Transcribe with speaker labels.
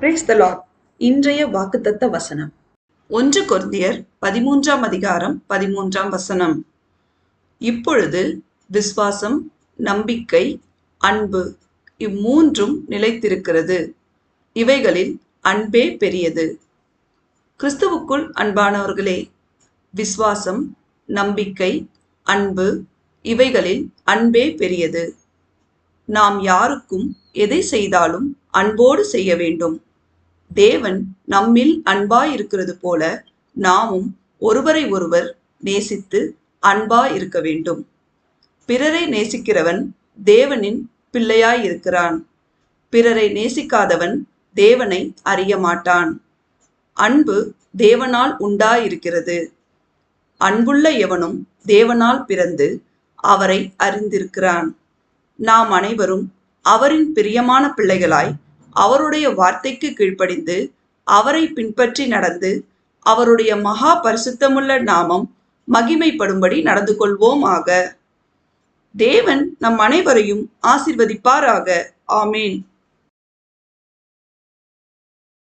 Speaker 1: Brace த Lord இன்றைய வாக்குத்தத்த வசனம். ஒன்று கொர்ந்தியர் பதிமூன்றாம் அதிகாரம் பதிமூன்றாம் வசனம். இப்பொழுது விசுவாசம் நம்பிக்கை அன்பு இம்மூன்றும் நிலைத்திருக்கிறது. இவைகளில் அன்பே பெரியது. கிறிஸ்துவுக்குள் அன்பானவர்களே விசுவாசம் நம்பிக்கை அன்பு இவைகளில் அன்பே பெரியது. நாம் யாருக்கும் எதை செய்தாலும் அன்போடு செய்ய வேண்டும். தேவன் நம்மில் அன்பாய் இருக்கிறது போல நாமும் ஒருவரை ஒருவர் நேசித்து அன்பாய் இருக்க வேண்டும். பிறரை நேசிக்கிறவன் தேவனின் பிள்ளையாய் இருக்கிறான் பிறரை நேசிக்காதவன் தேவனை அறிய மாட்டான் அன்பு தேவனால் உண்டாயிருக்கிறது. அன்புள்ள எவனும் தேவனால் பிறந்து அவரை அறிந்திருக்கிறான். நாம் அனைவரும் அவரின் பிரியமான பிள்ளைகளாய் அவருடைய வார்த்தைக்கு கீழ்ப்படிந்து அவரை பின்பற்றி நடந்து அவருடைய மகா பரிசுத்தமுள்ள நாமம் மகிமைப்படும்படி நடந்து கொள்வோமாக. தேவன் நம் அனைவரையும் ஆசிர்வதிப்பாராக. ஆமேன்.